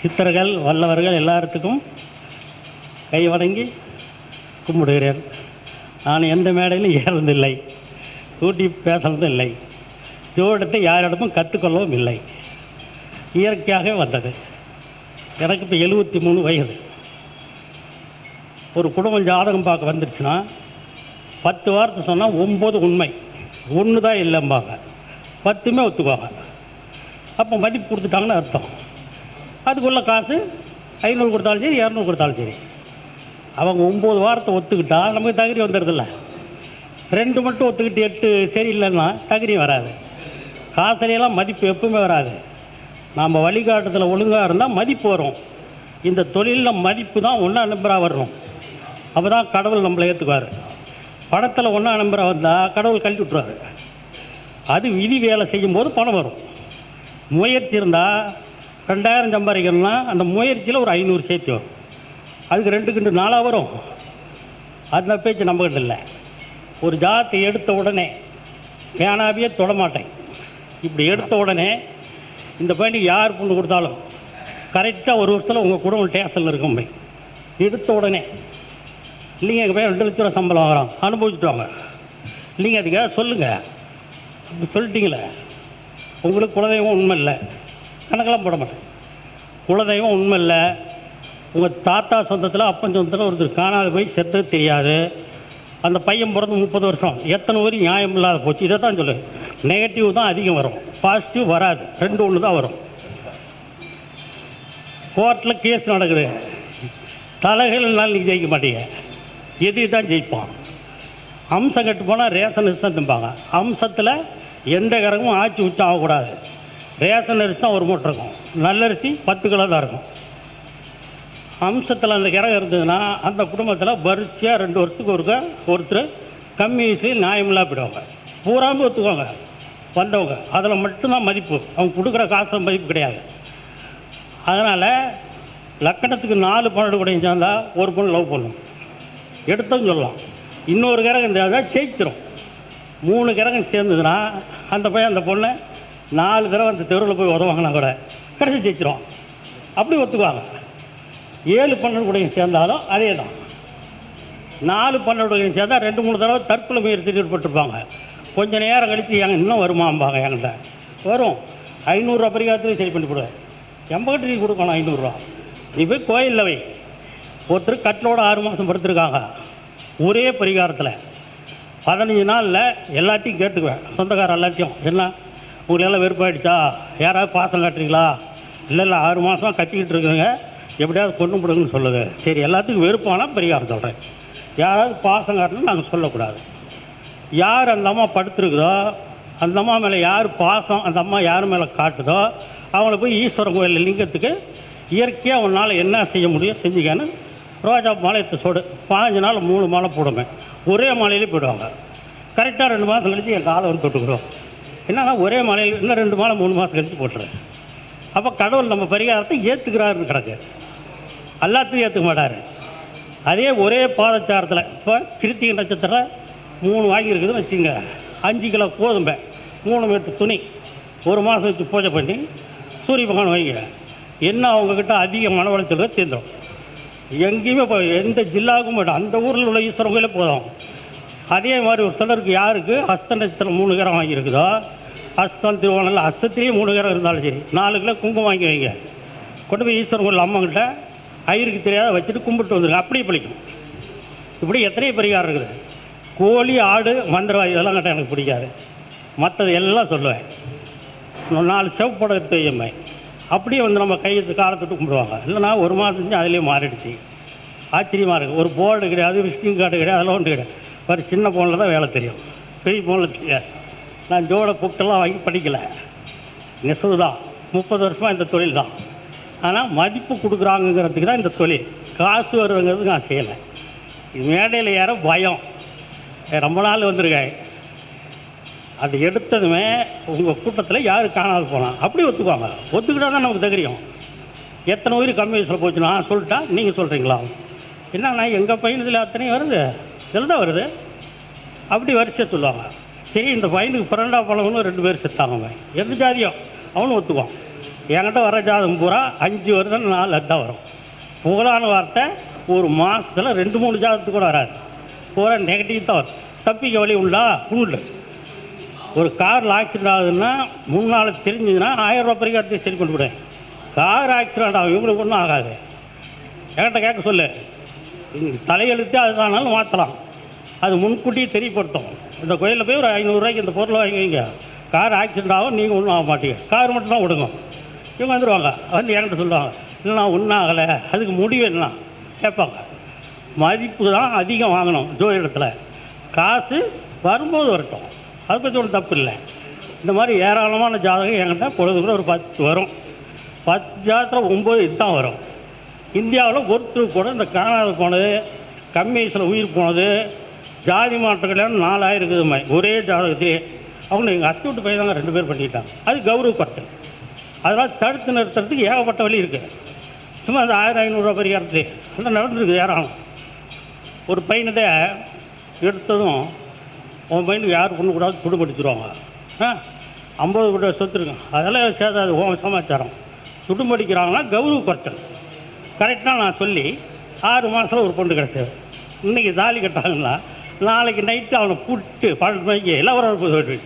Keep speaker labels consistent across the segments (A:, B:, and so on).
A: சித்தர்கள் வல்லவர்கள் எல்லாத்துக்கும் கை வணங்கி கும்பிடுகிறேன். நான் எந்த மேடையிலும் ஏறதில்லை. கூட்டி பேசுறதும் இல்லை ஜோடத்தை யாரிடமும் கற்றுக்கொள்ளவும் இல்லை. இயற்கையாகவே வந்தது. எனக்கு இப்போ எழுபத்தி மூணு வயது. ஒரு குடும்பம் ஜாதகம் பார்க்க வந்துருச்சுன்னா பத்து வார்த்தை சொன்னால் ஒம்பது உண்மை. ஒன்று தான் இல்லைம்பாங்க. பத்துமே ஒத்துக்குவாங்க. அப்போ மதிப்பு கொடுத்துட்டாங்கன்னு அர்த்தம். அதுக்குள்ள காசு ஐநூறு கொடுத்தாலும் சரி இரநூறு கொடுத்தாலும் சரி. அவங்க ஒம்பது வாரத்தை ஒத்துக்கிட்டா நமக்கு தகுதி வந்துடுதில்ல. ரெண்டு மட்டும் ஒத்துக்கிட்டு எட்டு சரியில்லைன்னா தகுதி வராது. காசுலையெல்லாம் மதிப்பு எப்பவுமே வராது. நாம் வழிகாட்டுதல் ஒழுங்காக இருந்தால் மதிப்பு வரும். இந்த தொழிலில் மதிப்பு தான் ஒன்றா நம்பராக வரணும். அப்போ தான் கடவுள் நம்மளை ஏற்றுக்குவார் படத்தில் ஒன்றா நம்பராக வந்தால் கடவுள் கழட்டி விட்ருவாரு அது விதி வேலை செய்யும்போது பணம் வரும். முயற்சி இருந்தால் ரெண்டாயிரம் சம்பாதிக்கணும்னா அந்த முயற்சியில் ஒரு ஐநூறு சேர்த்து வரும். அதுக்கு ரெண்டு கிண்டு நாளாக வரும். அந்த பேச்சு நம்மகிட்ட இல்லை. ஒரு ஜாத்தை எடுத்த உடனே பேனாவே தொடமாட்டேன் இப்படி எடுத்த உடனே இந்த பையனுக்கு யார் பொண்ணு கொடுத்தாலும் கரெக்டாக ஒரு வருஷத்தில் உங்கள் குடும்பம் டேஷனில் இருக்கும் போய் எடுத்த உடனே இல்லைங்க எங்கள் பையன் ரெண்டு லட்ச ரூபா சம்பளம் வாங்குறோம் அனுபவிச்சுட்டு வாங்க. இல்லைங்க அதுக்காக சொல்லுங்கள் அப்படி சொல்லிட்டீங்களே. உங்களுக்கு குலதெய்வம் உண்மை இல்லை. கணக்கெல்லாம் போட மாட்டேன். குலதெய்வம் உண்மை இல்லை உங்கள் தாத்தா சொந்தத்தில் அப்பன் சொந்தத்தில் ஒருத்தர் காணாத போய் செத்தது தெரியாது. அந்த பையன் பிறந்து முப்பது வருஷம். எத்தனை வரையும் நியாயம் இல்லாத போச்சு. இதை தான் சொல்லு நெகட்டிவ் தான் அதிகம் வரும். பாசிட்டிவ் வராது. ரெண்டு ஒன்று தான் வரும். கோர்ட்டில் கேஸ் நடக்குது. தலைகள்னால நீங்கள் ஜெயிக்க மாட்டீங்க. எது தான் ஜெயிப்பான் அம்சம் கட்டு போனால் ரேஷன் அரிசி தான் திம்பாங்க. அம்சத்தில் எந்த கரகமும் ஆச்சி உச்சம் ஆகக்கூடாது. ரேஷன் அரிசி தான் ஒரு மூட்டை இருக்கும். நல்ல அரிசி பத்து கிலோ தான் இருக்கும். அம்சத்தில் அந்த கிரகம் இருந்ததுன்னா அந்த குடும்பத்தில் வரிசையாக ரெண்டு வருஷத்துக்கு ஒருக்க ஒருத்தர் கம்மி வயசுலேயும் நியாயமில்லா போயிடுவாங்க. பூராமல் ஒத்துக்குவாங்க. வந்தவங்க. அதில் மட்டும்தான் மதிப்பு. அவங்க கொடுக்குற காசு மதிப்பு கிடையாது. அதனால் லக்கணத்துக்கு நாலு பன்னெண்டு கூட சேர்ந்தால் ஒரு பொண்ணு லவ் பண்ணும். எடுத்தோம் சொல்லலாம். இன்னொரு கிரகம் சேர்ந்தால் ஜெயிச்சிடும் மூணு கிரகம் சேர்ந்ததுன்னா அந்த பையன் அந்த பொண்ணை நாலு தடவை அந்த தெருவில் போய் உதவாங்கன்னா கூட. கடைசி ஜெயிச்சிரும். அப்படி ஒத்துக்குவாங்க. ஏழு பன்னெண்டு சேர்ந்தாலும் அதே தான் நாலு பன்னெண்டு சேர்ந்தால் ரெண்டு மூணு தடவை தற்கொலை முயற்சியில் ஈடுபட்டிருப்பாங்க. கொஞ்ச நேரம் கழித்து எங்க இன்னும் வருமாம்பாங்க எங்கள்கிட்ட வரும். ஐநூறுரூவா பரிகாரத்துக்கு சரி பண்ணி கொடுவேன் எம்பகிட்ட நீ கொடுக்கணும் ஐநூறுரூவா நீ போய் கோயிலில் வை. ஒருத்தர் கட்டிலோட ஆறு மாதம் படுத்திருக்காங்க. ஒரே பரிகாரத்தில். பதினஞ்சு நாளில் எல்லாத்தையும் கேட்டுக்குவேன். சொந்தக்கார எல்லாத்தையும். என்ன? உங்களுக்கெல்லாம் வெறுப்பாயிடுச்சா? யாராவது பாசம் காட்டுறீங்களா? இல்லை இல்லை ஆறு மாதம் கத்திக்கிட்டு இருக்குங்க எப்படியாவது கொண்டு போடுங்கன்னு சொல்லுது. சரி எல்லாத்துக்கும் வெறுப்பானா பரிகாரம் சொல்கிறேன் யாராவது பாசம் காட்டணும்னு நாங்கள் சொல்லக்கூடாது. யார் அந்த அம்மா படுத்துருக்குதோ அந்த அம்மா மேலே யார் பாசம் அந்த அம்மா யார் மேலே காட்டுதோ அவங்கள போய் ஈஸ்வரன் கோயில் லிங்கத்துக்கு இயற்கையாக உன்னால் என்ன செய்ய முடியும் செஞ்சுக்கன்னு ரோஜா மாலை எடுத்து சொடு பாஞ்சு நாள் மூணு மாலை போடுவேன் ஒரே மாலையிலே போயிடுவாங்க. கரெக்டாக ரெண்டு மாதம் கழிச்சு என் காலை வந்து தொட்டுக்கிறோம். என்னன்னா ஒரே மாலையில் இன்னும் ரெண்டு மாலை மூணு மாதம் கழித்து போட்டுறேன். அப்போ கடவுள் நம்ம பரிகாரத்தை ஏற்றுக்கிறாருன்னு கிடக்கு. எல்லாத்தையும் ஏற்றுக்க மாட்டார். அதே ஒரே பாதச்சாரத்தில் இப்போ கிருத்திகை நட்சத்திரம் மூணு வாங்கியிருக்குதுன்னு வச்சுங்க. அஞ்சு கிலோ கோதுமை மூணு மீட்டர் துணி ஒரு மாதம் வச்சு பூஜை பண்ணி சூரிய பகவான் வைங்க. என்ன அவங்கக்கிட்ட அதிக மன உளைச்சல் தீர்ந்துடும் எங்கேயுமே இப்போ எந்த ஜில்லாவுக்கும் போய்டும் அந்த ஊரில் உள்ள ஈஸ்வரன் கோயிலே போதும். அதே மாதிரி ஒரு சிலருக்கு யாருக்கு? ஹஸ்த நட்சத்திரம் மூணு கிரம் வாங்கியிருக்குதோ? ஹஸ்தம் திருவோணம் ஹஸ்தத்திலேயே மூணு கிரம் இருந்தாலும் சரி. நாலு கிலோ குங்குமம் வாங்கி வைங்க. கொண்டு போய் ஈஸ்வரன் கோயில் அம்மங்கிட்ட ஐயருக்கு தெரியாத வச்சுட்டு கும்பிட்டு வந்துருங்க. அப்படியே பிடிக்கும். இப்படி எத்தனையோ பரிகாரம் இருக்குது. கோழி ஆடு மந்திரவாதி இதெல்லாம் கேட்டால் எனக்கு பிடிக்காது. மற்றது எல்லாம் சொல்லுவேன். நாலு செவப்படம் எடுத்து வையம்மை அப்படியே வந்து நம்ம கையை காலத்துட்டு கும்பிடுவாங்க. இல்லைனா ஒரு மாதம் செஞ்சு அதிலே மாறிடுச்சு. ஆச்சரியமாக இருக்குது ஒரு போர்டு கிடையாது விசிட்டிங் கார்டு கிடையாது அதெல்லாம் ஒன்று கிடையாது. ஒரு சின்ன ஃபோனில் தான் வேலை தெரியும். பெரிய ஃபோனில் தெரியாது நான் ஜோட புக்கெல்லாம் வாங்கி படிக்கலை. நெசவு தான் முப்பது வருஷமாக இந்த தொழில் தான். ஆனால் மதிப்பு கொடுக்குறாங்கங்கிறதுக்கு தான் இந்த தொழில். காசு வருதுங்கிறது நான் செய்யலை. மேடையில் ஏற பயம். ரொம்ப நாள் வந்திருக்கேன் அது எடுத்ததுமே உங்கள் கூட்டத்தில் யார் காணாது போனால் அப்படி ஒத்துக்குவாங்க. ஒத்துக்கிட்டால் தான் நமக்கு தைரியம். எத்தனை உயிர் கம்மி வயசில் போச்சு நான் சொல்லிட்டா நீங்கள் சொல்கிறீங்களா என்னண்ணா எங்கள் பையன் இதில் அத்தனையும் வருது? இதில் தான் வருது? அப்படி வரிசை சொல்லுவாங்க சரி இந்த பையனுக்கு பிறண்டா பழகணும் ரெண்டு பேர் செத்தாங்க எந்த ஜாதியோ? அவனும் ஒத்துக்குவான். என்கிட்ட வர ஜாதகம் பூரா அஞ்சு வருடம் நாலு அதுதான் வரும். புகழான வார்த்தை ஒரு மாதத்தில் ரெண்டு மூணு ஜாதகத்துக்கு கூட வராது. பூரா நெகட்டிவ் தான் வரும். தப்பிக்க வழி உண்டா? உண்டு. ஒரு காரில் ஆக்சிடென்ட் ஆகுதுன்னா முன்னால் தெரிஞ்சதுன்னா ஆயிரம் ரூபா பரிகாரத்தை சரி கொண்டு விடுவேன் கார் ஆக்சிடென்ட் ஆகும். இவங்களுக்கு ஒன்றும் ஆகாது. என்கிட்ட கேட்க சொல்லு. தலையெழுத்து அதுதானாலும் மாற்றலாம் அது முன்கூட்டியே தெரியப்படுத்தும். இந்த கோயிலில் போய் ஒரு ஐநூறுரூவாய்க்கு இந்த பொருளை வாங்கிங்க கார் ஆக்சிடென்ட் ஆகும் நீங்கள் ஒன்றும் ஆக மாட்டீங்க. கார் மட்டும் தான் விடுங்க இவங்க வந்துடுவாங்க வந்து என்கிட்ட சொல்லுவாங்க இல்லைண்ணா ஒன்றும் ஆகலை. அதுக்கு முடிவு என்ன? கேட்பாங்க. மதிப்பு தான் அதிகம் வாங்கணும் ஜோதிடத்தில் காசு வரும்போது வரட்டும். அதை பற்றி ஒன்றும் தப்பு இல்லை. இந்த மாதிரி ஏராளமான ஜாதகம் என்கிட்ட பொழுதுக்குள்ள ஒரு பத்து வரும். பத்து ஜாதகத்தில் ஒம்பது இதுதான் வரும். இந்தியாவில் ஒருத்தர் கூட இந்த காணாத போனது கம்யூனிஸ்டில் உயிர் போனது ஜாதி மாற்ற கல்யாணம் நாலாயிரம் ஒரே ஜாதகத்திலே. அவங்க எங்கள் அத்தை விட்டு போய் தாங்க ரெண்டு பேர் பண்ணிட்டாங்க. அது கௌரவ குறைச்சல். அதெல்லாம் தடுத்து நிறுத்துறதுக்கு ஏகப்பட்ட வழி இருக்குது சும்மா அந்த ஆயிரம் ஐநூறுரூவா பரிகாரத்துலேயே அந்த நடந்துருக்குது ஏறாலும் ஒரு பையனதை எடுத்ததும் உன் பையனுக்கு யார் பொண்ணு கூடாது துடுபடிச்சிருவாங்க ஆ ஐம்பது கூட சொத்து இருக்கும் அதெல்லாம் சேதாது உன் சமாச்சாரம். துடுபடிக்கிறாங்கன்னா கௌரவ குறைச்சல். கரெக்டாக நான் சொல்லி ஆறு மாதத்தில் ஒரு பொண்ணு கிடச்சது. இன்றைக்கி தாலி கட்டாங்கன்னா நாளைக்கு நைட்டு அவனை கூப்பிட்டு பன்னெண்டு மணிக்கு எல்லாம் ஒரு போய்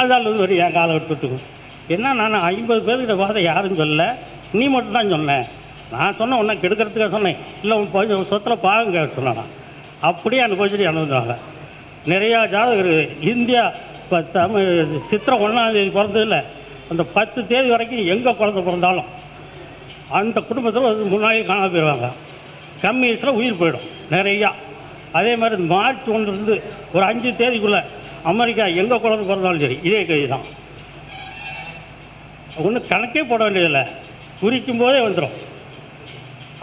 A: அதால் வந்து ஒரு என் காலை விட்டுட்டுக்கும் என்ன நான் ஐம்பது பேர்கிட்ட வாத யாரும் சொல்ல நீ மட்டும்தான் சொன்னேன் நான் சொன்ன உன்னை கெடுக்கிறதுக்காக சொன்னேன். இல்லை உன் போய் சொத்தில் பாகம் கேட்க சொன்னானா. அப்படியே அந்த கோச்சடி அனுபவிச்சாங்க நிறையா ஜாதகம் இருக்குது இந்தியா இப்போ தமிழ் சித்திரை ஒன்றாந்தேதி இல்லை அந்த பத்து தேதி வரைக்கும் எங்கே குழந்த பிறந்தாலும் அந்த குடும்பத்தில் வந்து முன்னாடி காணாம போயிடுவாங்க. கம்மி வயசில் உயிர் போயிடும் நிறையா. அதே மாதிரி மார்ச் ஒன்றுலேருந்து ஒரு அஞ்சு தேதிக்குள்ளே அமெரிக்கா எங்கே குழந்தை பிறந்தாலும் சரி இதே கை தான் ஒன்றும் கணக்கே போட வேண்டியதில்லை. குறிக்கும் போதே வந்துடும்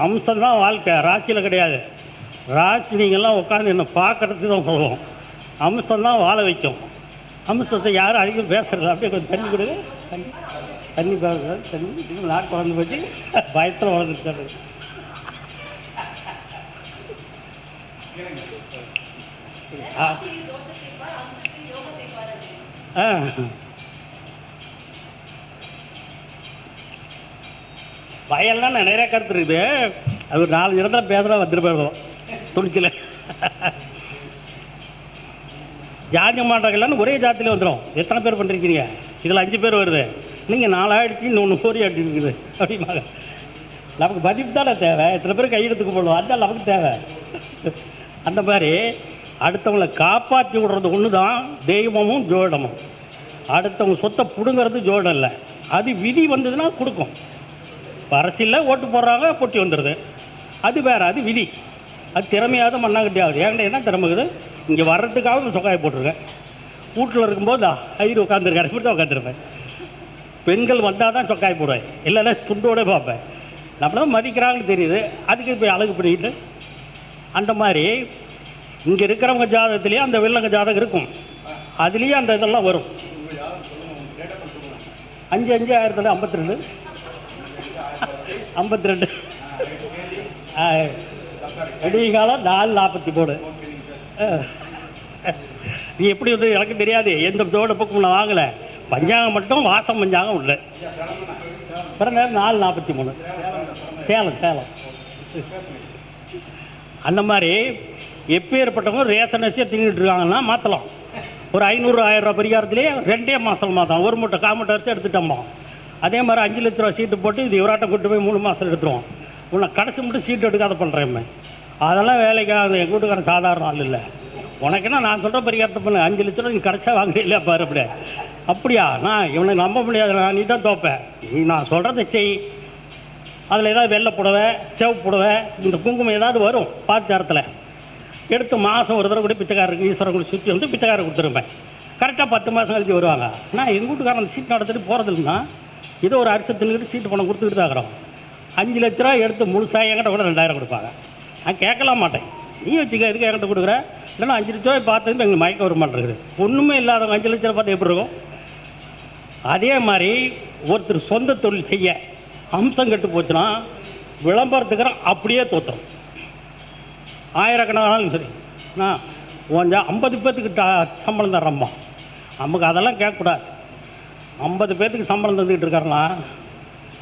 A: அம்சம்தான் வாழ்க்கை ராசியில் கிடையாது. ராசி நீங்கள்லாம் உட்காந்து என்னை பார்க்கறதுக்கு தான் சொல்லுவோம் அம்சம்தான் வாழ வைக்கும். அம்சத்தை யாரும் அதிகம் பேசுறது அப்படியே கொஞ்சம் தண்ணி கொடுங்க தண்ணி தண்ணி தண்ணி நாட்டு வளர்ந்து போச்சு. பயத்தில் வளர்ந்துருக்காரு ஆ. பயம்லாம் நிறைய கருத்து இருக்குது. அது ஒரு நாலு இடத்துல பேசுகிறா வந்துட்டு துணிச்சல துணிச்சில். ஜாதி மாற்றங்கள்லாம் ஒரே ஜாத்தியில் வந்துடும் எத்தனை பேர் பண்ணிருக்கீங்க? இதில் அஞ்சு பேர் வருது. நீங்கள் நாலாயிடுச்சு இன்னொன்று ஓரி அப்படி இருக்குது அப்படிம்பாங்க. நமக்கு பதிப்பு தானே தேவை. எத்தனை பேர் கையெழுத்துக்கு போடுவோம் அதுதான் நமக்கு தேவை. அந்த மாதிரி அடுத்தவங்களை காப்பாற்றி விடுறது ஒன்று தான் தெய்வமும் ஜோடமும். அடுத்தவங்க சொத்தை பிடுங்கிறது ஜோடம் இல்லை. அது விதி வந்ததுன்னா கொடுக்கும். இப்போ அரசியலில் ஓட்டு போடுறாங்க பொட்டி வந்துடுது அது வேறு அது விதி. அது திறமையாவது மண்ணாங்கட்டியாவது ஏன்டா என்ன திறமைக்குது இங்கே வர்றதுக்காக சொக்காய் போட்டிருக்கேன். வீட்டில் இருக்கும்போது ஐயர் உட்காந்துருக்காரு இப்படி தான் உட்காந்துருப்பேன் பெண்கள் வந்தால் தான் சொக்காய் போடுவேன் இல்லைன்னா துண்டோட பார்ப்பேன். நம்மளும் மதிக்கிறாங்கன்னு தெரியுது. அதுக்கு போய் அழகு பண்ணிக்கிட்டு அந்த மாதிரி இங்கே இருக்கிறவங்க ஜாதகத்துலேயே அந்த வெள்ளங்க ஜாதகம் இருக்கும். அதுலேயே அந்த இதெல்லாம் வரும். அஞ்சு அஞ்சு ஆயிரத்தி ஐம்பத்தி ரெண்டு ஐம்பத்தி ரெண்டு விடிகாலம் நாலு நாற்பத்தி மூணு. நீ எப்படி வந்து எனக்கு தெரியாது. எந்த ஜோட பக்கம் நான் வாங்கலை. பஞ்சாங்கம் மட்டும் வாசம் பஞ்சாங்கம் உள்ள பிறந்த நாலு நாற்பத்தி மூணு. சேலம் சேலம். அந்த மாதிரி எப்பேற்பட்டவங்க ரேஷன் அரிசியை தின்னுட்டு இருக்காங்கன்னா மாற்றலாம் ஒரு ஐநூறு ஆயிரம் பரிகாரத்துலேயே ரெண்டே மாதம் மாதம் ஒரு மூட்டை கால் மூட்டை அரிசி எடுத்துட்டோம்மா அதே மாதிரி அஞ்சு லட்ச ரூபா சீட்டு போட்டு இது இவராட்டம் கூட்டு போய் மூணு மாதம் எடுத்துருவோம் உன்னை கடைசி மட்டும் சீட்டு எடுக்காத பண்ணுறேன் அதெல்லாம் வேலைக்கு எங்கள் வீட்டுக்காரன் சாதாரண ஆள் இல்லை. உனக்குன்னா நான் சொல்கிற பரிகாரத்தை பண்ண. அஞ்சு லட்ச ரூபா நீ கடைசியாக வாங்க இல்லையா பாரு அப்படி அப்படியா? நான் இவனை நம்ப முடியாது நான் நீ தான் தோப்பேன் நீ நான் சொல்கிறத செய். அதில் ஏதாவது வெள்ளை புடவை சிவப்பு புடவை இந்த குங்குமம் ஏதாவது வரும் பாச்சாரத்தில் எடுத்து மாதம் ஒரு தடவை கூட பிச்சைக்காரருக்கு ஈஸ்வரன் கூட சுற்றி வந்து பிச்சைக்காரர் கொடுத்துருப்பேன். கரெக்டாக பத்து மாதம் கழிச்சு வருவாங்க. நான் எங்கள் வீட்டுக்காரன் அந்த சீட் நடத்திட்டு போகிறதில்லைன்னா ஏதோ ஒரு அரிசி தின்னுக்கிட்டு சீட்டு பணம் கொடுத்துக்கிட்டு தான் இருக்கிறோம். அஞ்சு லட்ச ரூபா எடுத்து முழுசாக என்கிட்ட கூட ரெண்டாயிரம் கொடுப்பாங்க. நான் கேட்கலாம் மாட்டேன். நீ வச்சுக்க எதுக்கு என்கிட்ட கொடுக்குற? இல்லைன்னா அஞ்சு லட்ச ரூபாய் பார்த்தது எங்களுக்கு மயக்க வர மாட்டேங்குது ஒன்றுமே இல்லாதவங்க அஞ்சு லட்ச ரூபா பார்த்து எப்படி இருக்கும்? அதே மாதிரி ஒருத்தர் சொந்த தொழில் செய்ய அம்சம் கெட்டு போச்சுன்னா விளம்பரத்துக்கு அப்படியே தோத்துரும். ஆயிரக்கணக்கானாலும் சரி. நான் கொஞ்சம் ஐம்பது பேர்த்துக்கு டா சம்பளம் தர்றோம்மா. நமக்கு அதெல்லாம் கேட்கக்கூடாது. ஐம்பது பேர்த்துக்கு சம்பளம் தந்துக்கிட்டு இருக்காருன்னா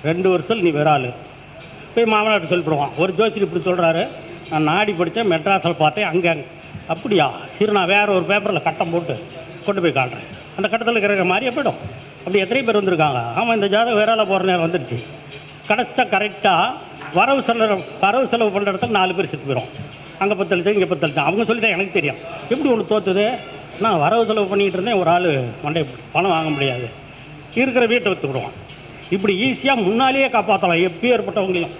A: ரெண்டு வருஷம் நீ வேற போய் மாமனார்கிட்ட சொல்லிவிடுவான். ஒரு ஜோசியர் இப்படி சொல்கிறாரு நான் நாடி படித்தேன் மெட்ராஸில் பார்த்தேன் அங்கே அப்படியா? சரி நான் வேறு ஒரு பேப்பரில் கட்டம் போட்டு கொண்டு போய் காட்டுறேன். அந்த கட்டத்தில் இருக்கிற மாதிரியே போய்டும். அப்படி எத்தனை பேர் வந்திருக்காங்க. ஆமாம் இந்த ஜாதகம் வேறால ஆளாக போகிற நேரம் வந்துருச்சு. கடைசியாக கரெக்டாக வரவு செலவு வரவு செலவு பண்ணுற இடத்துல நாலு பேர் செத்து போயிடும் அங்கே பத்து லட்சம் இங்கே பத்து லட்சம் அவங்க சொல்லி தான் எனக்கு தெரியும். எப்படி ஒன்று தோத்துது? நான் வரவு செலவு பண்ணிகிட்டு இருந்தேன் ஒரு ஆள் மண்டை பணம் வாங்க முடியாது. இருக்கிற வீட்டை விற்று விடுவான். இப்படி ஈஸியாக முன்னாலேயே காப்பாற்றலாம் எப்பயும் ஏற்பட்டவங்களையும்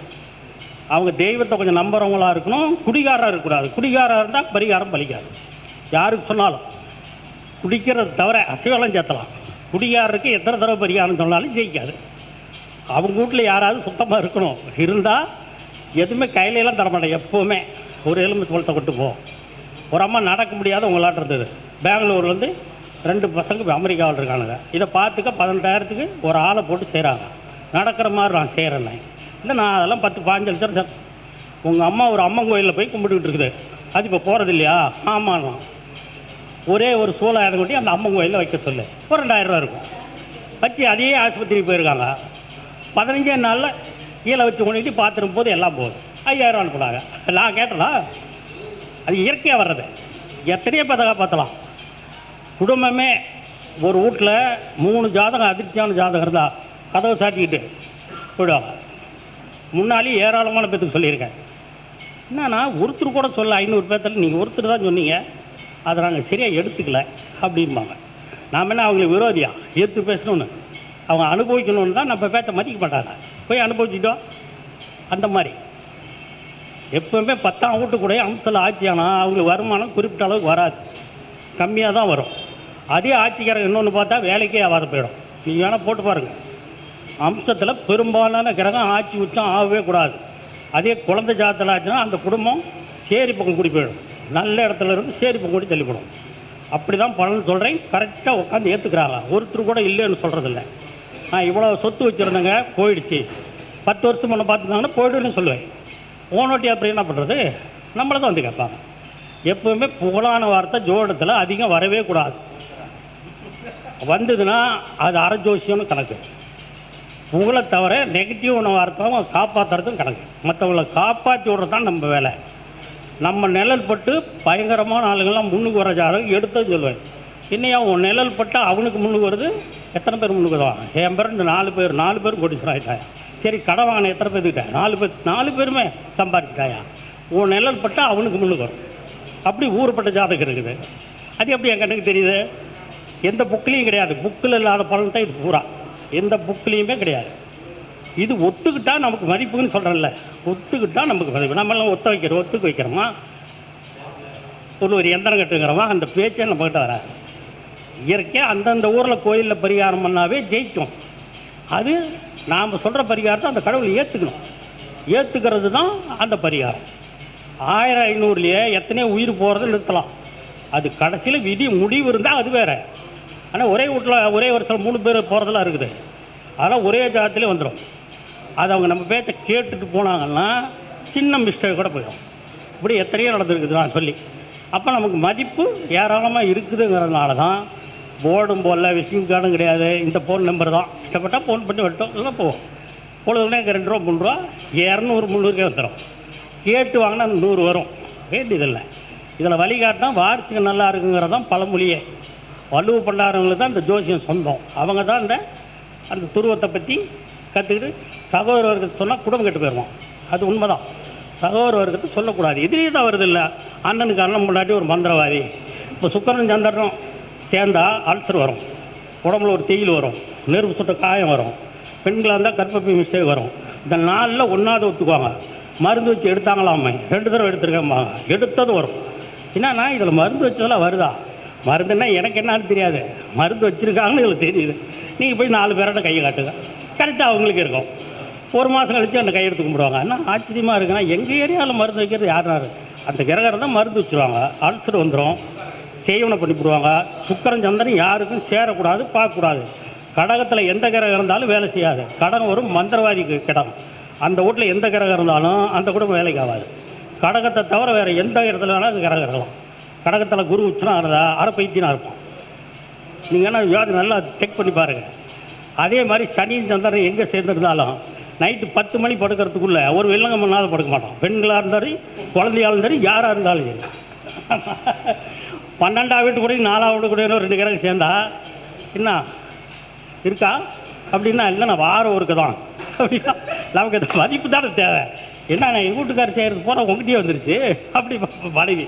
A: அவங்க தெய்வத்தை கொஞ்சம் நம்புறவங்களா இருக்கணும் குடிகாராக இருக்கக்கூடாது. குடிகாராக இருந்தால் பரிகாரம் பலிக்காது. யாருக்கு சொன்னாலும். குடிக்கிறத தவிர அசைவலம் சேர்த்தலாம். குடிகாரருக்கு எத்தனை தடவை பரிகாரம் சொன்னாலும் ஜெயிக்காது. அவங்க வீட்டில் யாராவது சுத்தமாக இருக்கணும். இருந்தால் எதுவுமே கையிலலாம் தரமாட்டேன் எப்போவுமே ஒரு எலும்பு தோளத்தை கொண்டு போவோம் ஒரு அம்மா நடக்க முடியாத உங்களாட்ட இருந்தது. பெங்களூர்லேருந்து ரெண்டு பசங்க அமெரிக்காவில் இருக்கானுங்க. இதை பார்த்துக்க பதினெட்டாயிரத்துக்கு ஒரு ஆளை போட்டு செய்கிறாங்க நடக்கிற மாதிரி நான் செய்கிறேன் இல்லை நான் அதெல்லாம் பத்து பாஞ்சு லட்சம் சார். உங்கள் அம்மா ஒரு அம்மன் கோயிலில் போய் கும்பிட்டுக்கிட்டு இருக்குது. அது இப்போ போகிறது இல்லையா? ஆமாண்ணா ஒரே ஒரு சூழாயிரம் கொட்டி அந்த அம்மன் கோயிலில் வைக்க சொல்லு. ஒரு ரெண்டாயிரம் ரூபா இருக்கும். வச்சு அதே ஆஸ்பத்திரிக்கு போயிருக்காங்க. பதினஞ்சே நாளில் கீழே வச்சு கொண்டுட்டு பார்த்துரும் போது எல்லாம் போகுது. ஐயாயிரம் அனுப்புனாங்க. நான் கேட்டனா? அது இயற்கையாக வர்றது. எத்தனையோ பேர் பார்த்தலாம். குடும்பமே ஒரு வீட்டில் மூணு ஜாதகம் அதிர்ச்சியான ஜாதகம் இருந்தால் கதவை சாத்திக்கிட்டு போயிடுவாங்க. முன்னாலே ஏராளமான பேத்துக்கு சொல்லியிருக்கேன். என்னன்னா ஒருத்தர் கூட சொல்ல ஐநூறு பேர்த்தில் நீங்கள் ஒருத்தர் தான் சொன்னீங்க. அதை நாங்கள் சரியாக எடுத்துக்கல அப்படிம்பாங்க. நாம் என்ன அவங்களுக்கு விரோதியா? எடுத்து பேசணும்னு. அவங்க அனுபவிக்கணும்னு தான் நம்ம பேச்ச மதிக்க மாட்டாங்க. போய் அனுபவிச்சிட்டோம். அந்த மாதிரி. எப்பவுமே பத்தாம் வீட்டுக்குடைய அம்சத்தில் ஆட்சி ஆனால் அவங்களுக்கு வருமானம் குறிப்பிட்ட அளவுக்கு வராது. கம்மியாக தான் வரும். அதே ஆட்சிக்காரங்க இன்னொன்று பார்த்தா வேலைக்கே ஆகாத போயிடும். நீங்கள் வேணால் போட்டு பாருங்கள் அம்சத்தில் பெரும்பாலான கிரகம் ஆட்சி உச்சம் ஆகவே கூடாது. அதே குழந்தை ஜாதத்தில் ஆச்சுன்னா அந்த குடும்பம் சேரி பக்கம் கூடி போயிடும். நல்ல இடத்துல இருந்து சேரி பக்கம் கூடி தள்ளிப்படும். அப்படி தான் பலன் சொல்கிறேன் கரெக்டாக உட்காந்து ஏற்றுக்கிறாங்க ஒருத்தர் கூட இல்லைன்னு சொல்கிறதில்ல நான் இவ்வளோ சொத்து வச்சுருந்தேங்க போயிடுச்சு. பத்து வருஷம் முன்னே பார்த்துருந்தாங்கன்னா போயிடுன்னு சொல்லுவேன். ஓனோட்டி அப்படி என்ன பண்ணுறது நம்மளை தான் வந்து கேட்பாங்க. எப்போவுமே புகழான வார்த்தை ஜோடத்தில் அதிகம் வரவே கூடாது. வந்ததுன்னா அது அறஜோசியம்னு கணக்கு. உங்களை தவிர நெகட்டிவான வார்த்தை காப்பாற்றுறதும் கணக்கு. மற்றவங்களை காப்பாற்றி விட்றது தான் நம்ம வேலை. நம்ம நிழல் பட்டு பயங்கரமான ஆளுங்கள்லாம் முன்னுக்கு வர ஜாதகம் எடுத்தது சொல்லுவேன். இன்னையா உன் நிழல் பட்டு அவனுக்கு முன்னுக்கு வருது? எத்தனை பேர் முன்னுக்கு வருவாங்க? என் பேர் இந்த நாலு பேர் நாலு பேர் கோடீஸ்வரன் ஆகிட்டாயா சரி கடை வாங்கின எத்தனை பேர்த்துக்கிட்ட நாலு பேர் நாலு பேருமே சம்பாதிச்சிட்டாயா உன் நிழல் பட்டு அவனுக்கு முன்னுக்கு வரும். அப்படி ஊறுப்பட்ட ஜாதகம் இருக்குது. அது எப்படி என் கண்ணுக்கு தெரியுது? எந்த புக்கிலையும் கிடையாது. புக்கில் இல்லாத பலன் தான் இது பூரா. எந்த புக்லேயுமே கிடையாது. இது ஒத்துக்கிட்டால் நமக்கு மதிப்புன்னு சொல்கிறேன்ல ஒத்துக்கிட்டால் நமக்கு மதிப்பு. நம்மளாம் ஒத்த வைக்கிறோம் ஒத்துக்க வைக்கிறோமா? ஒரு ஒரு எந்திரம் கட்டுங்கிறோமா அந்த பேச்சே நம்மக்கிட்ட வராது. இயற்கையாக அந்தந்த ஊரில் கோயிலில் பரிகாரம் பண்ணாவே ஜெயிக்கும். அது நாம் சொல்கிற பரிகாரத்தை அந்த கடவுளை ஏற்றுக்கணும் ஏற்றுக்கிறது தான் அந்த பரிகாரம். ஆயிரம் ஐநூறுலேயே எத்தனையோ உயிர் போகிறத நிறுத்தலாம். அது கடைசியில் விதி முடிவு இருந்தால் அது வேறு. ஆனால் ஒரே வீட்டில் ஒரே வருஷம் மூணு பேர் போகிறதெல்லாம் இருக்குது. அதெல்லாம் ஒரே ஜாதத்திலே வந்துடும் அது அவங்க நம்ம பேச்சை கேட்டுட்டு போனாங்கன்னா சின்ன மிஸ்டேக் கூட போயிடும். இப்படி எத்தனையோ நடந்திருக்குது நான் சொல்லி. அப்போ நமக்கு மதிப்பு ஏராளமாக இருக்குதுங்கிறதுனால தான் போர்டும் போடல விசிங் கார்டும் கிடையாது. இந்த ஃபோன் நம்பர் தான். இஷ்டப்பட்டால் ஃபோன் பண்ணி விட்டோம் இல்லை போவோம். பொழுதுனே ரெண்டு ரூபா மூணு ரூபா இரநூறு முந்நூறுக்கே வந்துடும் கேட்டு வாங்கினா நூறு வரும். வேண்டியதில்லை. இதில் வழிகாட்டினா வாரிசுக்கு நல்லா இருக்குங்கிறது தான் பழமொழியே. வலுவு பண்ணாதவங்களுக்கு தான் இந்த ஜோசியம் சொந்தம். அவங்க தான் இந்த அந்த துருவத்தை பற்றி கற்றுக்கிட்டு சகோதர வர்க்கத்தை சொன்னால் குடும்பம் கெட்டு போயிடுவோம் அது உண்மைதான். சகோதர வர்க்கத்தை சொல்லக்கூடாது. எதிரியே தான் வருது இல்லை அண்ணனுக்கு அண்ணன் முன்னாடி ஒரு மந்திரவாதி. இப்போ சுக்கரன் சந்திரனும் சேர்ந்தால் அல்சர் வரும். உடம்புல ஒரு தேயில் வரும். நெருப்பு சுட்ட காயம் வரும். பெண்களாக இருந்தால் கர்ப்பப்பை மிஸ்டேக் வரும். இந்த நாளில் ஒன்றாவது ஒத்துக்குவாங்க. மருந்து வச்சு எடுத்தாங்களாமே. ரெண்டு தடவை எடுத்துருக்கேம்பாங்க. எடுத்தது வரும். என்னன்னா இதில் மருந்து வச்சதெல்லாம் வருதா? மருந்துன்னா எனக்கு என்னன்னு தெரியாது. மருந்து வச்சுருக்காங்கன்னு எங்களுக்கு தெரியுது. நீங்கள் போய் நாலு பேரோட கையை காட்டுங்க. கரெக்டாக அவங்களுக்கு இருக்கும். ஒரு மாதம் கழித்து அந்த கையெடுத்து கும்பிடுவாங்க. என்ன ஆச்சரியமாக இருக்குன்னா எங்கள் ஏரியாவில் மருந்து வைக்கிறது யாருனாரு அந்த கிரகரம் தான் மருந்து வச்சுருவாங்க. அல்சர் வந்துடும் சேவனை பண்ணிவிடுவாங்க சுக்கரன் சந்திரன் யாருக்கும் சேரக்கூடாது பார்க்கக்கூடாது. கடகத்தில் எந்த கிரகம் இருந்தாலும் வேலை செய்யாது. கடகம் ஒரு மந்திரவாதிக்கு கிடம் அந்த வீட்டில் எந்த கிரகம் இருந்தாலும் அந்த குடும்பம் வேலைக்கு ஆகாது. கடகத்தை தவிர வேறு எந்த இடத்துல வேணாலும் அது கிரகம் இருக்கலாம். கடகத்தில் குரு உச்சனா இருந்தால் இருப்போம் இருப்பான். நீங்கள் என்ன வியாதி நல்லா செக் பண்ணி பாருங்கள் அதே மாதிரி சனியும் சந்திரன் எங்கே சேர்ந்துருந்தாலும் நைட்டு பத்து மணி படுக்கிறதுக்குள்ளே ஒரு வில்லங்க மண்ணாவது படுக்க மாட்டோம் பெண்களாக இருந்தாலும் குழந்தையாக இருந்தாலும் யாராக இருந்தாலும் சரி. பன்னெண்டாம் வீட்டு கூட நாலாம் வீட்டு கூட ரெண்டு கிரகம் சேர்ந்தா என்ன? இருக்கா? அப்படின்னா இல்லைண்ணா வாரம் ஒருக்கு தான் அப்படின்னா நமக்கு இந்த மதிப்பு தானே தேவை. என்ன எங்கள் வீட்டுக்காரர் செய்கிறது போகிற உங்ககிட்டயே வந்துருச்சு. அப்படி மனைவி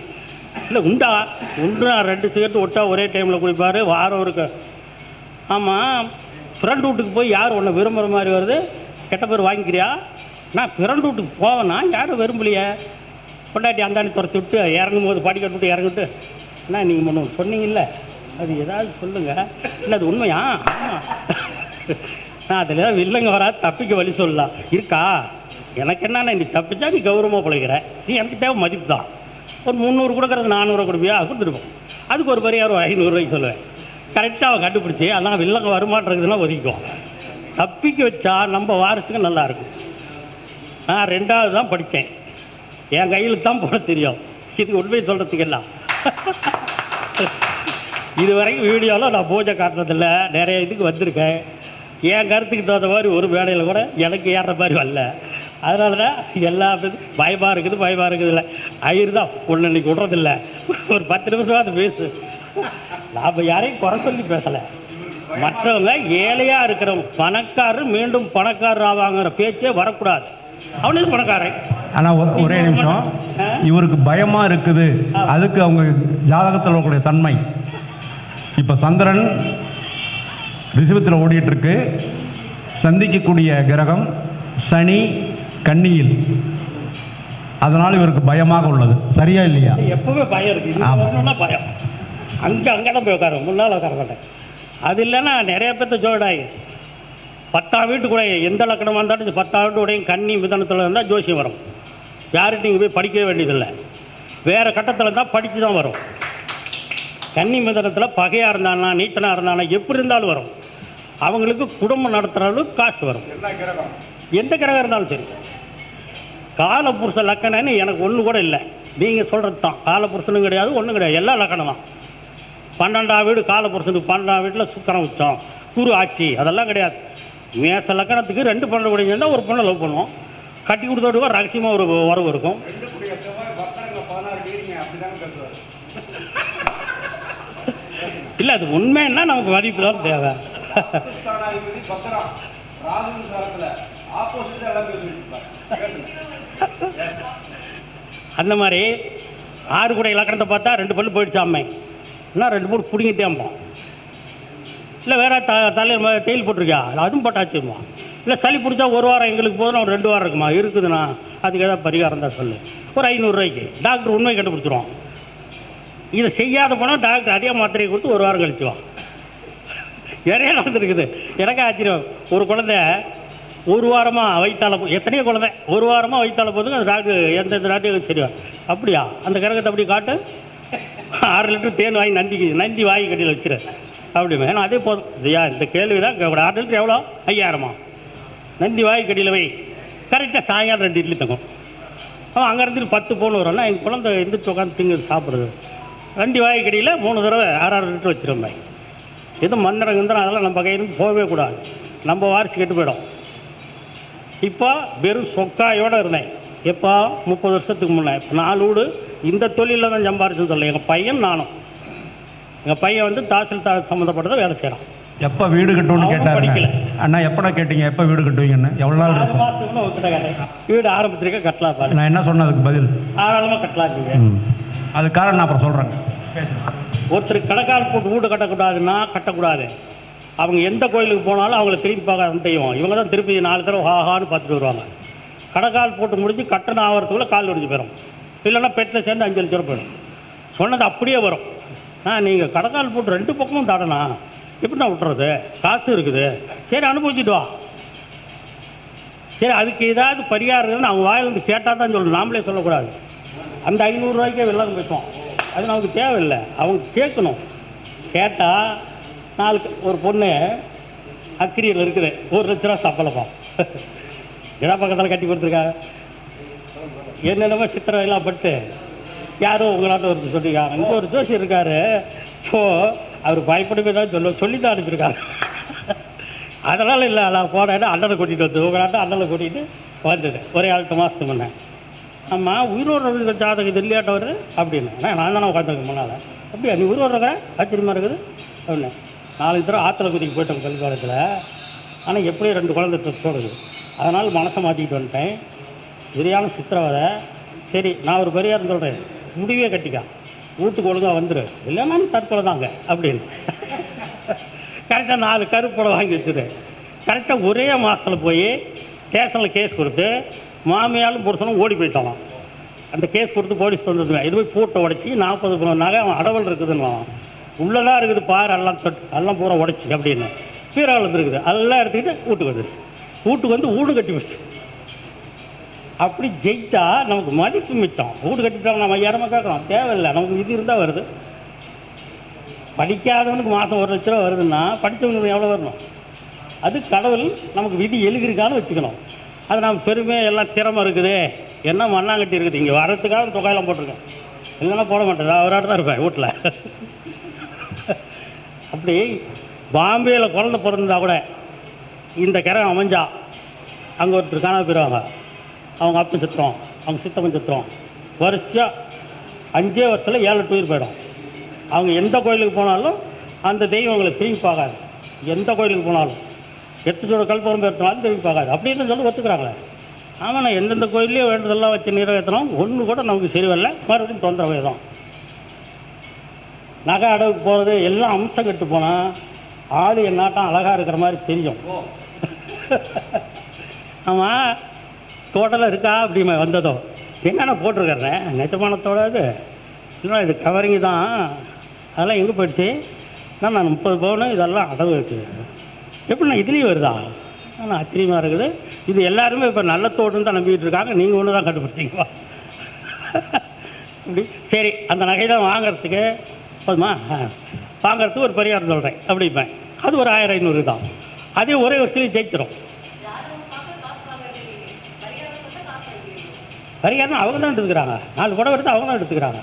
A: இல்லை உண்டா? உண்டா ரெண்டு சிகரெட் ஒட்டா ஒரே டைமில் குடிப்பார். வாரம் ஒருக்கு ஆமாம் ஃப்ரெண்ட் வீட்டுக்கு போய் யார் உன்னை விரும்புகிற மாதிரி வருது? கெட்ட பேர் வாங்கிக்கிறியா? நான் ஃப்ரெண்ட் வீட்டுக்கு போவேனா? யாரும் விரும்பலையே. பொண்டாட்டி அந்தாண்டி துரத்தி விட்டு இறங்கும் போது படிக்கட்டு விட்டு இறங்கிட்டு. அண்ணா நீங்கள் முன்ன ஒன்று சொன்னீங்கல்ல. அது ஏதாவது சொல்லுங்கள் இல்லை அது உண்மையா? ஆமாம் நான் அதில் ஏதாவது வில்லங்க வரா தப்பிக்க வழி சொல்லலாம். இருக்கா? எனக்கு என்னன்னா நீ தப்பிச்சா நீ கௌரவமாக பிழைக்கிற நீ எனக்கு தேவை மதிப்பு தான். ஒரு முந்நூறு கொடுக்குறது நானூறு கொடுப்பியா? கொடுத்துருப்போம். அதுக்கு ஒரு பரிகாரம் ஒரு ஐநூறுரூவாய்க்கு சொல்லுவேன். கரெக்டாக அவன் கண்டுபிடிச்சி அதெல்லாம் வில்லங்க வருமானதுன்னா ஒதுக்குவோம் தப்பிக்க வச்சா நம்ம வாரிசுக்கு நல்லாயிருக்கும் நான் ரெண்டாவது தான் படித்தேன். என் கையில் தான் போட தெரியும். இது உண்மையை சொல்கிறதுக்கு எல்லாம். இது வரைக்கும் வீடியோவில் நான் பூஜை காட்டுறதில்ல. நிறைய இதுக்கு வந்திருக்கேன். என் கருத்துக்கு தகுந்த மாதிரி ஒரு வேலையில் கூட எனக்கு ஏற மாதிரி வரல. அதனால தான் எல்லா பயமாக இருக்குது பயமாக இருக்குது இல்லை ஐயர் தான் ஒன்று இன்னைக்கு விட்றதில்ல. ஒரு பத்து நிமிஷம் அது பேசு நாம் யாரையும் குறை சொல்லி பேசலை. மற்றவங்க ஏழையாக இருக்கிறவங்க பணக்காரர் மீண்டும் பணக்காரர் ஆவாங்கிற பேச்சே வரக்கூடாது. அவனுக்கு பணக்காரன்.
B: ஆனால் ஒரே நிமிஷம். இவருக்கு பயமாக இருக்குது. அதுக்கு அவங்க ஜாதகத்தில் இருக்கக்கூடிய தன்மை. இப்போ சந்திரன் ரிஷபத்தில் ஓடிட்டு இருக்கு. சந்திக்கக்கூடிய கிரகம் சனி கன்னியில் அதனால் இவருக்கு பயமாக உள்ளது. சரியா இல்லையா?
A: எப்பவுமே பயம் இருக்குது பயம். அங்கே அங்கே தான் போய் உட்காரும் முன்னால் உட்கார மாட்டேன். அது இல்லைன்னா நிறைய பேர்த்த ஜோடாயி பத்தாம் வீட்டு கூட எந்த லக்கணமாக இருந்தாலும் இந்த பத்தாம் வீட்டு கூடயும் கன்னி மிதனத்தில் இருந்தால் ஜோசியம் வரும். யார்கிட்ட இங்கே போய் படிக்கவே வேண்டியதில்லை. வேறு கட்டத்தில் இருந்தால் படித்து தான் வரும். கன்னி மிதனத்தில் பகையாக இருந்தானா நீச்சனாக இருந்தானா எப்படி இருந்தாலும் வரும். அவங்களுக்கு குடும்பம் நடத்துகிற அளவுக்கு காசு வரும். எந்த கிரகம் இருந்தாலும் சரி. காலபுருஷ லக்கணன்னு எனக்கு ஒன்று கூட இல்லை. நீங்கள் சொல்கிறது தான் காலபுருஷனும் கிடையாது ஒன்றும் கிடையாது. எல்லா லக்கணம் தான். பன்னெண்டாம் வீடு காலபுருஷனுக்கு பன்னெண்டாம் வீட்டில் சுக்கரம் உச்சம் குரு ஆட்சி அதெல்லாம் கிடையாது. மேச லக்கணத்துக்கு ரெண்டு பன்னெண்டு கூட இருந்தால் ஒரு பொண்ணை லவ் பண்ணுவோம். கட்டி கொடுத்தோடு ரகசியமாக ஒரு உறவு இருக்கும். இல்லை அது உண்மைன்னா நமக்கு மதிப்பு தான் தேவை. அந்த மாதிரி ஆறு கூட இலக்கணத்தை பார்த்தா ரெண்டு பல்லு போயிடுச்சாமே. இன்னும் ரெண்டு பல்லு பிடிங்கிட்டேம்பான் இல்லை வேற த தலையில் தேயில் போட்டிருக்கியா? அதுவும் போட்டாச்சுமா? இல்லை சளி பிடிச்சா ஒரு வாரம் எங்களுக்கு போதும் ஒரு ரெண்டு வாரம் இருக்குமா? இருக்குதுண்ணா. அதுக்கு ஏதாவது பரிகாரம் தான் சொல்லு. ஒரு ஐநூறுரூவாய்க்கு டாக்டர் உண்மை கண்டுபிடிச்சிருவான். இதை செய்யாத போனால் டாக்டர் அதே மாத்திரையை கொடுத்து ஒரு வாரம் கழிச்சுவான். நிறைய நடந்துருக்குது எனக்கு ஆச்சரியம். ஒரு குழந்தை ஒரு வாரமாக வைத்தால எத்தனையோ குழந்தை. ஒரு வாரமாக வயிற்றால போதுங்க அந்த டாக்டர் எந்த எந்த டாக்டர் சரியா அப்படியா? அந்த கிரகத்தை அப்படி காட்டு. ஆறு லிட்டர் தேன் வாங்கி நந்திக்கு நந்தி வாங்கி கட்டியில் வச்சிரு. அப்படிமே ஏன்னா அதே போதும். ஐயா இந்த கேள்வி தான் ஆறு லிட்டர் எவ்வளோ? ஐயாயிரமா. நந்தி வாங்கி கட்டியில் வை. கரெக்டாக சாயங்காலம் ரெண்டு இட்லி தங்கும். அவன் அங்கே இருந்துட்டு பத்து பவுன் வரும்னா என் குழந்தை எந்திரிச்சு உட்காந்து திங்கு சாப்பிட்றது ரெண்டு வாய் கடியில் மூணு தடவை ஆறு ஆறு லிட்டர் வச்சிருந்தேன் எதுவும் மந்திரம் கிந்திரம் அதெல்லாம் நம்ம கையிலேருந்து போகவே கூடாது. நம்ம வாரிசு கெட்டு போயிடும். இப்போ வெறும் சொக்காயோடு இருந்தேன். எப்போ முப்பது வருஷத்துக்கு முன்னே. இப்போ நாலு வீடு இந்த தொழிலில் தான் சம்பாரிச்சுன்னு சொல்ல எங்கள் பையன் நானும். எங்கள் பையன் வந்து தாசில்தார் சம்மந்தப்பட்டதை வேலை செய்கிறான்
B: எப்போ வீடு கட்டணும்னு
A: படிக்கல.
B: அண்ணா எப்படா கேட்டீங்க? எப்போ வீடு கட்டுவீங்கன்னு? எவ்வளோ நாள் இருக்கும்?
A: வீடு ஆரம்பிச்சிருக்க கட்டலாம்
B: நான் என்ன சொன்னேன் அதுக்கு பதில்?
A: தாராளமாக கட்டலாம்
B: அது காரணம் நான் அப்புறம் சொல்கிறேங்க
A: ஒருத்தர் கடைக்கால் போட்டு வீடு கட்டக்கூடாதுன்னா கட்டக்கூடாது. அவங்க எந்த கோயிலுக்கு போனாலும் அவங்கள திருப்பி பார்க்க தெய்வம் இவங்க தான் திருப்பி நாலு தடவை ஹாஹான்னு பார்த்துட்டு வருவாங்க. கடைக்கால் போட்டு முடிஞ்சு கட்டணம் ஆகிறதுக்குள்ளே கால் ஒடிஞ்சு போயிடும் இல்லைன்னா பெட்டில் சேர்ந்து அஞ்சு லட்சம் போயிடும். சொன்னது அப்படியே வரும். ஆ நீங்கள் கடைக்கால் போட்டு ரெண்டு பக்கமும் தடனா? எப்படி நான் விட்டுறது? காசு இருக்குது. சரி அனுபவிச்சுட்டு வா. சரி அதுக்கு ஏதாவது பரிகாரம் இருக்குதுன்னு அவங்க வாயிலிருந்து கேட்டால் தான் சொல்லணும். நாமளே சொல்லக்கூடாது. அந்த ஐநூறுரூவாய்க்கே வெள்ளம் பேசுவோம். அது நமக்கு தேவையில்லை. அவங்க கேட்கணும். கேட்டால் நாளுக்கு ஒரு பொண்ணு அக்கிரியில் இருக்குது. ஒரு லட்ச ரூபா சம்பளப்பா இட பக்கத்தில் கட்டி கொடுத்துருக்காங்க என்னென்னமோ சித்திரம் எல்லாம் பட்டு யாரோ உங்களாட்ட ஒரு சொல்லியிருக்காங்க. இங்கே ஒரு ஜோசி இருக்காரு. ஸோ அவர் பயப்படவே தான் சொல்ல சொல்லி தான் அனுப்பியிருக்காங்க. அதனால் இல்லை நான் போனேன் அண்ணனை கூட்டிகிட்டு வந்து உங்களாட்ட அண்ணனை கூட்டிகிட்டு வந்தது. ஒரே ஆளுக்கு மாதத்துக்கு முன்னே. ஆமாம் உயிரோடு ஜாதகம் இது இல்லையாட்ட அப்படின்னு. அண்ணா, நான் தானே உட்காந்துருக்கேன் முன்னால். அப்படியா நீ உயிரோடு இருக்கிற? ஆச்சரியமாக இருக்குது. அப்படின்னு. நாலு தடவை ஆற்றுல குதிக்கு போயிட்டோம் கல்வி காலத்தில். ஆனால் எப்படியும் ரெண்டு குழந்தை தோடுது அதனால் மனசை மாற்றிக்கிட்டு வந்துட்டேன். சரியான சித்திரவதை சரி நான் ஒரு பெரியார் சொல்கிறேன் முடிவே கட்டிக்கா. வீட்டுக்கு ஒழுங்காக வந்துடு இல்லைன்னா தற்கொலை தாங்க அப்படின்னு. கரெக்டாக நாலு கருப்படம் வாங்கி வச்சுது கரெக்டாக ஒரே மாதத்தில் போய் ஸ்டேஷனில் கேஸ் கொடுத்து மாமியாலும் புருஷனும் ஓடி போயிட்டான் அந்த கேஸ் கொடுத்து போலீஸ் வந்ததுங்க இது போய் பூட்டை உடச்சி நாற்பது பவுன் நகை அவன் அடவல் இருக்குதுன்னு உள்ளதான் இருக்குது பாரு எல்லாம் தொட்டு எல்லாம் பூரா உடச்சி அப்படின்னு. பீராவில் இருக்குது அதெல்லாம் எடுத்துக்கிட்டு வீட்டுக்கு வந்துச்சு வீட்டுக்கு வந்து வீடு கட்டி வச்சு. அப்படி ஜெயித்தா நமக்கு மதிப்பு மிச்சம். வீடு கட்டிட்டாங்க நம்ம ஐயாயிரமா கேட்கலாம். தேவையில்லை. நமக்கு இது இருந்தால் வருது. படிக்காதவனுக்கு மாதம் ஒரு லட்ச ரூபா வருதுன்னா படித்தவனுக்கு எவ்வளோ வரணும்? அது கடவுள் நமக்கு விதி எழுதிருக்கான்னு வச்சுக்கணும். அது நம்ம பெருமையாக எல்லாம் திறமை இருக்குது. என்ன மண்ணாங்கட்டி இருக்குது? இங்கே வரத்துக்காக தொகையெல்லாம் போட்டிருக்கேன். இல்லைன்னா போட மாட்டேன். அவராட்டு தான் இருப்பேன் வீட்டில். அப்படி பாம்பேயில் குழந்த பிறந்தா கூட இந்த கிரகம் அமைஞ்சா அங்கே ஒருத்தர் காணாமல் போயிடுவாங்க அவங்க அப்பன் சித்திரம் அவங்க சித்தப்பன் சித்திரம். வருஷம் அஞ்சே வருஷத்தில் ஏழு எட்டு உயிர் போயிடும். அவங்க எந்த கோயிலுக்கு போனாலும் அந்த தெய்வம் அவங்களை திரும்பி பார்க்காது. எந்த கோயிலுக்கு போனாலும் எத்தனோட கல்பரம் எடுத்தாலும் திரும்பி பார்க்காது. அப்படின்னு சொல்லி ஒத்துக்கிறாங்களே. ஆமாம் நான் எந்தெந்த கோயிலையும் வேண்டதெல்லாம் வச்சு நிறைவேற்றணும். ஒன்று கூட நமக்கு சரி வரல மறுபடியும் தொந்தரவு தான் நகை அடவுக்கு போகிறது எல்லாம் அம்சம் கட்டு போனால் ஆள் என்னாட்டம் அழகாக இருக்கிற மாதிரி தெரியும். ஆமாம் தோட்டத்தில் இருக்கா அப்படிமா வந்ததோ? என்னென்ன போட்டிருக்கறேன் நெச்சமானத்தோட இது இல்லை இது கவரிங் தான். அதெல்லாம் எங்கே போயிடுச்சு? நான் நான் முப்பது பவுனு? இதெல்லாம் அடவு இருக்குது எப்படிண்ணா இதுலேயும் வருதா? ஆனால் ஆச்சரியமாக இருக்குது. இது எல்லாருமே இப்போ நல்ல தோட்டம் தான் நம்பிக்கிட்டு இருக்காங்க. நீங்கள் ஒன்று தான் கண்டுபிடிச்சிங்களா இப்படி சரி அந்த நகை தான் வாங்குறதுக்கு போதுமா ஆ. வாங்குறதுக்கு ஒரு பரிகாரம் சொல்கிறேன் அப்படிப்பேன் அது ஒரு ஆயிரம் ஐநூறு தான். அதே ஒரே வருஷத்துலேயும் ஜெயிச்சிடும் பரிகாரம் அவங்க தான் எடுத்துக்கிறாங்க. நாலு புடவை எடுத்து அவங்க தான் எடுத்துக்கிறாங்க.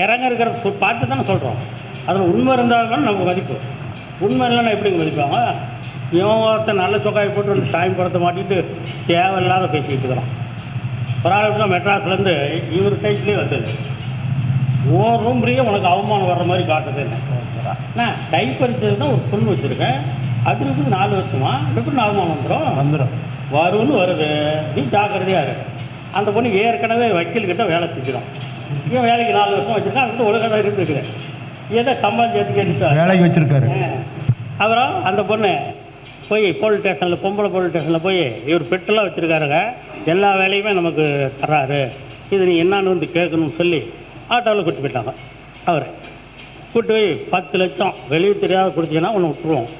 A: இறங்க இருக்கிற சொ பார்த்து தானே சொல்கிறோம் அதில் உண்மை இருந்தால் தான் நமக்கு மதிப்பு. உண்மை இல்லைன்னா எப்படி மதிப்பாங்க இவன் ஒருத்தன் நல்ல சொக்காய் போட்டு வந்து சாமி படத்தை மாட்டிட்டு தேவையில்லாத பேசிக்கிட்டு இருக்கிறான். ஒரு ஆளுக்கு தான் மெட்ராஸ்லேருந்து இவர் டைட்லேயே வந்தது. ஓ ரூம்லேயே உனக்கு அவமானம் வர்ற மாதிரி காட்டுது. நான் டைப் அடிச்சது தான் ஒரு பொண்ணு வச்சுருக்கேன். அது இருக்குது நாலு வருஷமா? எப்படி அவமானம் வந்துடும்
B: வந்துடும்
A: வரும்னு வருது. நீ ஜாக்கிரதையாக இரு. அந்த பொண்ணு ஏற்கனவே வக்கீல்கிட்ட வேலை செஞ்சிடும் இவன் வேலைக்கு நாலு வருஷம் வச்சுருக்கான். அது ஒழுங்காக தான் இருந்துருக்குது. ஏதோ சம்பளம் சேர்த்து கேட்டுட்டு
B: வேலைக்கு வச்சிருக்காரு.
A: அப்புறம் அந்த பொண்ணு போய் போலீஸ் ஸ்டேஷனில் பொம்பளை போலீஸ் ஸ்டேஷனில் போய் இவர் பெட்டெல்லாம் வச்சுருக்காருங்க. எல்லா வேலையுமே நமக்கு தர்றாரு. இது நீ என்னன்னு வந்து கேட்கணும்னு சொல்லி ஆட்டோவில் கூட்டி போயிட்டாங்க. அவரை கூட்டி போய் பத்து லட்சம் வெளியே தெரியாத கொடுத்தீங்கன்னா ஒன்று விட்டுருவோம்.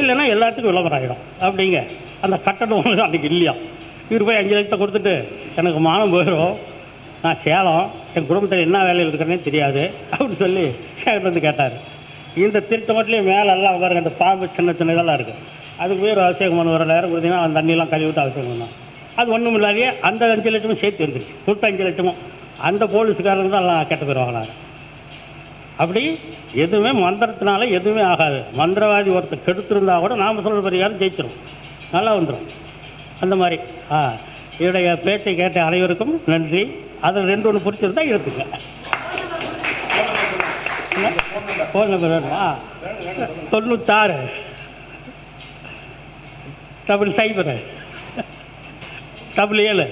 A: இல்லைன்னா எல்லாத்துக்கும் விளம்பரம் ஆகிடும் அப்படிங்க. அந்த கட்டணம் ஒன்று அன்றைக்கி இல்லையா? இவர் போய் அஞ்சு லட்சத்தை கொடுத்துட்டு எனக்கு மானம் போயிடும் நான் சேலம் என் குடும்பத்தில் என்ன வேலையில் இருக்கிறேனே தெரியாது. அப்படின்னு சொல்லி என்கிட்ட வந்து கேட்டார். இந்த திருச்சமட்டிலையும் மேலே எல்லாம் பாருங்க அந்த பாம்பு சின்ன சின்ன இதெல்லாம் இருக்குது அதுக்கு போய் ஒரு அபிஷேகம் பண்ண. ஒரு நேரம் கொடுத்தீங்கன்னா அந்த தண்ணியெல்லாம் கழுவி விட்டு அபிஷேகம் பண்ணோம் அது ஒன்றும் இல்லாதே அந்த அஞ்சு லட்சமும் சேர்த்து வந்துச்சு கொடுத்த அஞ்சு லட்சமும். அந்த போலீஸுக்காரங்க தான் எல்லாம் கெட்ட பேர் வாங்கினாங்க. அப்படி எதுவுமே மந்திரத்தினால எதுவுமே ஆகாது. மந்திரவாதி ஒருத்தர் கெடுத்திருந்தா கூட நாம் சொல்கிற பரிகாரம் ஜெயிச்சிடும் நல்லா வந்துடும் அந்த மாதிரி. ஆ என்னுடைய பேச்சை கேட்ட அனைவருக்கும் நன்றி. அதில் ரெண்டு ஒன்று பிடிச்சிருந்தா எடுத்துங்க. ஃபோன் நம்பர் வேணுமா? தொண்ணூத்தாறு. டபுள் சைபர் டபுள் ஏழு.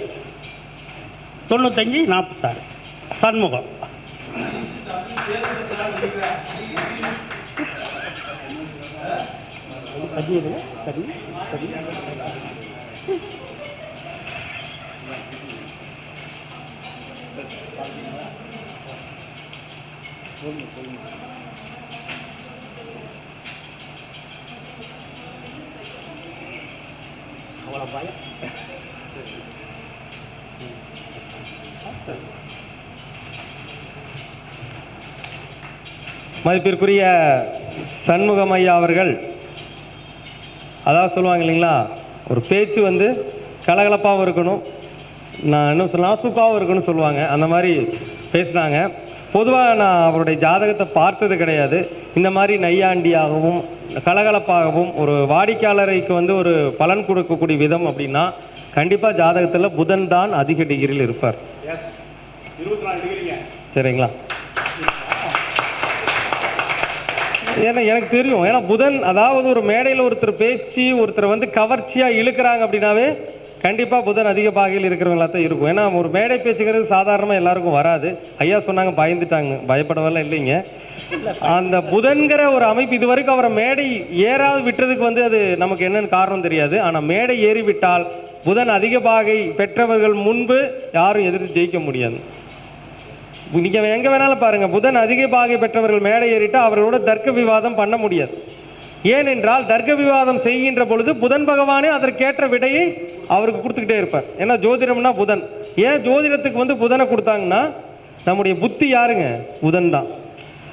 A: தொண்ணூத்தஞ்சு நாற்பத்தாறு. சண்முகம். தண்ணி இருக்கு தண்ணி தண்ணி அவ்வளோ பயம்
C: மதிப்பிற்குரிய சண்முகம் ஐயா அவர்கள் அதாவது சொல்லுவாங்க இல்லைங்களா ஒரு பேச்சு வந்து கலகலப்பாகவும் இருக்கணும் நான் என்ன சொல்லலாம் நாசுக்காகவும் இருக்கணும்னு சொல்லுவாங்க அந்த மாதிரி பேசினாங்க. பொதுவாக நான் அவருடைய ஜாதகத்தை பார்த்தது கிடையாது. இந்த மாதிரி நையாண்டியாகவும் கலகலப்பாகவும் ஒரு வாடிக்கையாளருக்கு வந்து ஒரு பலன் கொடுக்கக்கூடிய விதம் அப்படின்னா கண்டிப்பாக ஜாதகத்தில் புதன் தான் அதிக டிகிரியில் இருப்பார். சரிங்களா? ஏன்னா எனக்கு தெரியும். ஏன்னா புதன் அதாவது ஒரு மேடையில் ஒருத்தர் பேச்சு ஒருத்தர் வந்து கவர்ச்சியாக இழுக்கிறாங்க அப்படின்னாவே கண்டிப்பாக புதன் அதிக பாகையில் இருக்கிறவங்களா தான் இருக்கும். ஏன்னா ஒரு மேடை பேச்சுக்கிறது சாதாரணமாக எல்லாருக்கும் வராது. ஐயா சொன்னாங்க பயந்துட்டாங்க. பயப்படவெல்லாம் இல்லைங்க. அந்த புதன்கிற ஒரு அமைப்பு இது வரைக்கும் அவரை மேடை ஏறாது விட்டதுக்கு வந்து அது நமக்கு என்னன்னு காரணம் தெரியாது. ஆனால் மேடை ஏறி விட்டால் புதன் அதிக பாகை பெற்றவர்கள் முன்பு யாரும் எதிர்த்து ஜெயிக்க முடியாது. நீங்கள் எங்கே வேணாலும் பாருங்கள் புதன் அதிக பாகை பெற்றவர்கள் மேடை ஏறிட்டு அவர்களோட தர்க்க விவாதம் பண்ண முடியாது. ஏனென்றால் தர்க்க விவாதம் செய்கின்ற பொழுது புதன் பகவானே அதற்கேற்ற விடையை அவருக்கு கொடுத்துக்கிட்டே இருப்பார். ஏன்னா ஜோதிடம்னா புதன். ஏன் ஜோதிடத்துக்கு வந்து புதனை கொடுத்தாங்கன்னா நம்முடைய புத்தி யாருங்க? புதன் தான்.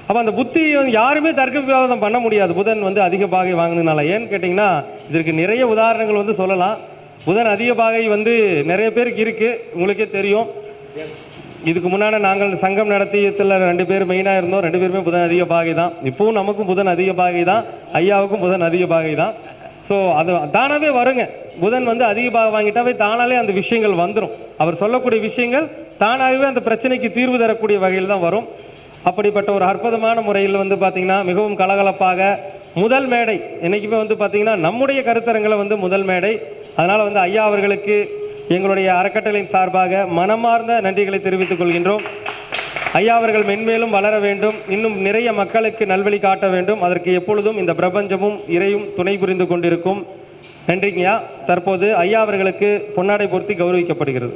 C: அப்போ அந்த புத்தி வந்து யாருமே தர்க்க விவாதம் பண்ண முடியாது. புதன் வந்து அதிக பாகை வாங்கினதுனால. ஏன்னு கேட்டிங்கன்னா இதற்கு நிறைய உதாரணங்கள் வந்து சொல்லலாம். புதன் அதிக பாகை வந்து நிறைய பேருக்கு இருக்குது உங்களுக்கே தெரியும். இதுக்கு முன்னாடி நாங்கள் சங்கம் நடத்தியத்தில் ரெண்டு பேர் மெயினாக இருந்தோம். ரெண்டு பேருமே புதன் அதிக பாகை தான். இப்போவும் நமக்கும் புதன் அதிக பாகை தான். ஐயாவுக்கும் புதன் அதிக பாகை தான். ஸோ அது தானாகவே வருங்க. புதன் வந்து அதிக பாகம் வாங்கிட்டாவே தானாலே அந்த விஷயங்கள் வந்துடும் அவர் சொல்லக்கூடிய விஷயங்கள் தானாகவே அந்த பிரச்சனைக்கு தீர்வு தரக்கூடிய வகையில் தான் வரும். அப்படிப்பட்ட ஒரு அற்புதமான முறையில் வந்து பார்த்திங்கன்னா மிகவும் கலகலப்பாக முதல் மேடை என்றைக்குமே வந்து பார்த்திங்கன்னா நம்முடைய கருத்தரங்களை வந்து முதல் மேடை அதனால் வந்து ஐயா அவர்களுக்கு எங்களுடைய அறக்கட்டளையின் சார்பாக மனமார்ந்த நன்றிகளை தெரிவித்துக் கொள்கின்றோம். ஐயா அவர்கள் மென்மேலும் வளர வேண்டும். இன்னும் நிறைய மக்களுக்கு நல்வழி காட்ட வேண்டும். அதற்கு எப்பொழுதும் இந்த பிரபஞ்சமும் இறையும் துணை புரிந்து கொண்டிருக்கும். நன்றிங்கய்யா. தற்போது ஐயா அவர்களுக்கு பொன்னாடை பொருத்தி கௌரவிக்கப்படுகிறது.